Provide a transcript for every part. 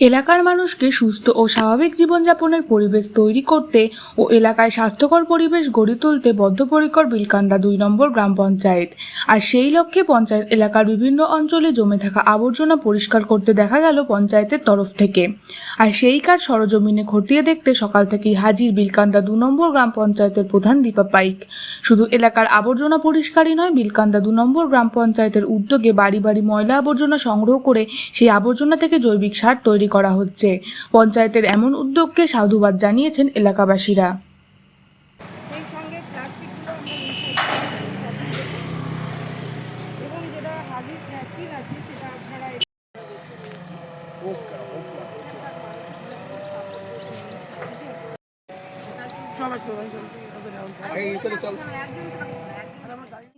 এলাকার মানুষকে সুস্থ ও স্বাভাবিক জীবনযাপনের পরিবেশ তৈরি করতে ও এলাকায় স্বাস্থ্যকর পরিবেশ গড়ে তুলতে বদ্ধপরিকর বিলকান্দা দুই নম্বর গ্রাম পঞ্চায়েত। আর সেই লক্ষ্যে পঞ্চায়েত এলাকার বিভিন্ন অঞ্চলে জমে থাকা আবর্জনা পরিষ্কার করতে দেখা গেল পঞ্চায়েতের তরফ থেকে। আর সেই কাজ সরজমিনে খতিয়ে দেখতে সকাল থেকেই হাজির বিলকান্দা দু নম্বর গ্রাম পঞ্চায়েতের প্রধান দীপা পাইক। শুধু এলাকার আবর্জনা পরিষ্কারই নয়, বিলকান্দা দু নম্বর গ্রাম পঞ্চায়েতের উদ্যোগে বাড়ি বাড়ি ময়লা আবর্জনা সংগ্রহ করে সেই আবর্জনা থেকে জৈবিক সার তৈরি করা হচ্ছে। পঞ্চায়েতের এমন উদ্যোগকে সাধুবাদ জানিয়েছেন এলাকাবাসীরা।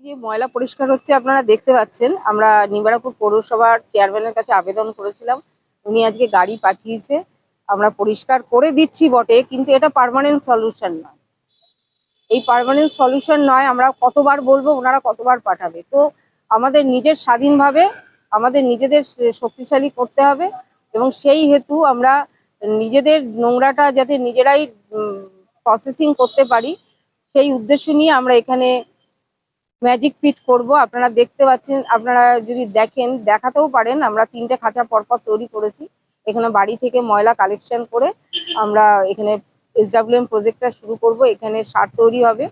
যে ময়লা পরিষ্কার হচ্ছে আপনারা দেখতে পাচ্ছেন আমরা নিবারাপুর পৌরসভার চেয়ারম্যানের কাছে আবেদন করেছিলাম। উনি আজকে গাড়ি পাঠিয়েছে, আমরা পরিষ্কার করে দিচ্ছি বটে, কিন্তু এটা পারমানেন্ট সলিউশন নয়। এই পারমানেন্ট সলিউশন নয়, আমরা কতবার বলব, ওনারা কতবার পাঠাবে। তো আমাদের নিজের স্বাধীনভাবে, আমাদের নিজেদের শক্তিশালী করতে হবে এবং সেই হেতু আমরা নিজেদের নোংরাটা যাতে নিজেরাই প্রসেসিং করতে পারি, সেই উদ্দেশ্য নিয়ে আমরা এখানে ম্যাজিক পিট করব। আপনারা দেখতে পাচ্ছেন, আপনারা যদি দেখেন, দেখাতেও পারেন, আমরা তিনটে খাঁচা পরপর তৈরি করেছি। এখানে বাড়ি থেকে ময়লা কালেকশন করে আমরা এখানে এসডাব্লিউএম প্রজেক্টটা শুরু করব। এখানে সার তৈরি হবে।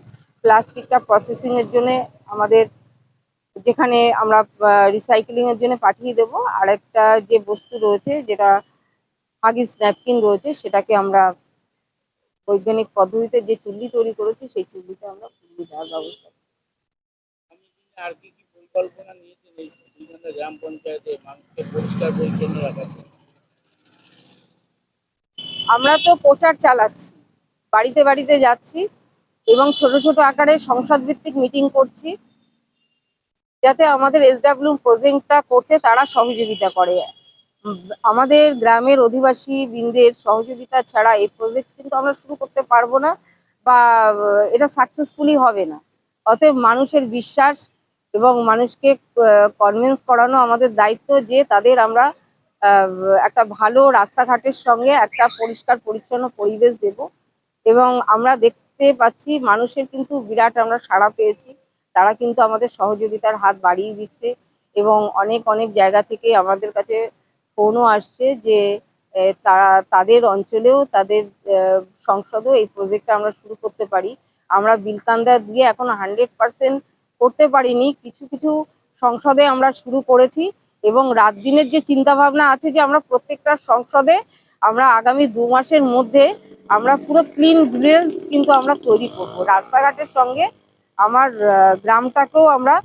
প্লাস্টিকটা প্রসেসিং এর জন্য আমাদের যেখানে আমরা রিসাইকেলিং এর জন্য পাঠিয়ে দেব। আরেকটা যে বস্তু রয়েছে, যেটা হাগিস ন্যাপকিন রয়েছে, সেটাকে আমরা বৈজ্ঞানিক পদ্ধতিতে যে চুল্লি তৈরি করেছি, সেই চুল্লিতে আমরা পুড়িয়ে দেওয়ার ব্যবস্থা। আর কি কি পরিকল্পনা নিয়েছেন এই বিভিন্ন গ্রাম পঞ্চায়েতে? মানুষকে পরিষ্কার পরিচ্ছন্ন রাখার? আমরা তো প্রচার চালাচ্ছি। বাড়িতে বাড়িতে যাচ্ছি এবং ছোট ছোট আকারে সংসদ ভিত্তিক মিটিং করছি যাতে আমাদের এসডাব্লিউ প্রজেক্টটা করতে তারা সহযোগিতা করে। আমাদের গ্রামের অধিবাসী বৃন্দের সহযোগিতা ছাড়া এই প্রজেক্ট কিন্তু আমরা শুরু করতে পারব না বা, এটা সাকসেসফুলি হবে না। অতএব মানুষের বিশ্বাস এবং মানুষকে কনভিন্স করানো আমাদের দায়িত্ব যে তাদের আমরা একটা ভালো রাস্তাঘাটের সঙ্গে একটা পরিষ্কার, পরিচ্ছন্ন পরিবেশ দেব। এবং আমরা দেখতে পাচ্ছি মানুষের কিন্তু বিরাট আমরা সাড়া পেয়েছি। তারা কিন্তু আমাদের সহযোগিতার হাত বাড়িয়ে দিচ্ছে এবং অনেক অনেক জায়গা থেকে আমাদের কাছে ফোনও আসছে যে তারা, তাদের অঞ্চলেও তাদের সংসদেও এই প্রজেক্টটা আমরা শুরু করতে পারি। আমরা বিলকান্দা দিয়ে এখন হান্ড্রেড পার্সেন্ট করতে পারিনি। কিছু কিছু সংসদে আমরা শুরু করেছি এবং রাত দিনের যে চিন্তা ভাবনা আছে যে আমরা প্রত্যেকটা সংসদে আমরা আগামী দু মাসের মধ্যে আমরা পুরো ক্লিন ভিলেজ কিন্তু আমরা তৈরি করব। রাস্তাঘাটের সঙ্গে আমার গ্রামটাকেও আমরা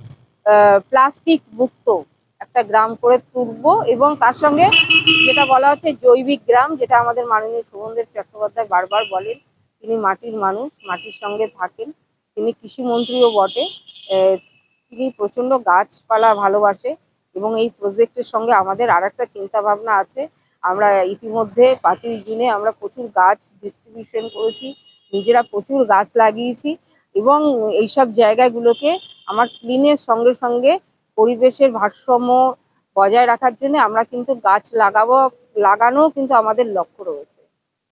প্লাস্টিক মুক্ত একটা গ্রাম করে তুলবো এবং তার সঙ্গে যেটা বলা হচ্ছে জৈবিক গ্রাম, যেটা আমাদের মাননীয় সুগন্ধের চট্টোপাধ্যায় বারবার বলেন, তিনি মাটির মানুষ, মাটির সঙ্গে থাকেন। তিনি কৃষিমন্ত্রীও বটে। তিনি প্রচণ্ড গাছপালা ভালোবাসে এবং এই প্রজেক্টের সঙ্গে আমাদের আর একটা চিন্তা ভাবনা আছে। আমরা ইতিমধ্যে পাঁচই জুনে আমরা প্রচুর গাছ ডিস্ট্রিবিউশন করেছি, নিজেরা প্রচুর গাছ লাগিয়েছি এবং এইসব জায়গাগুলোকে আমার ক্লিনের সঙ্গে সঙ্গে পরিবেশের ভারসাম্য বজায় রাখার জন্য আমরা কিন্তু গাছ লাগাবো লাগানো কিন্তু আমাদের লক্ষ্য রয়েছে।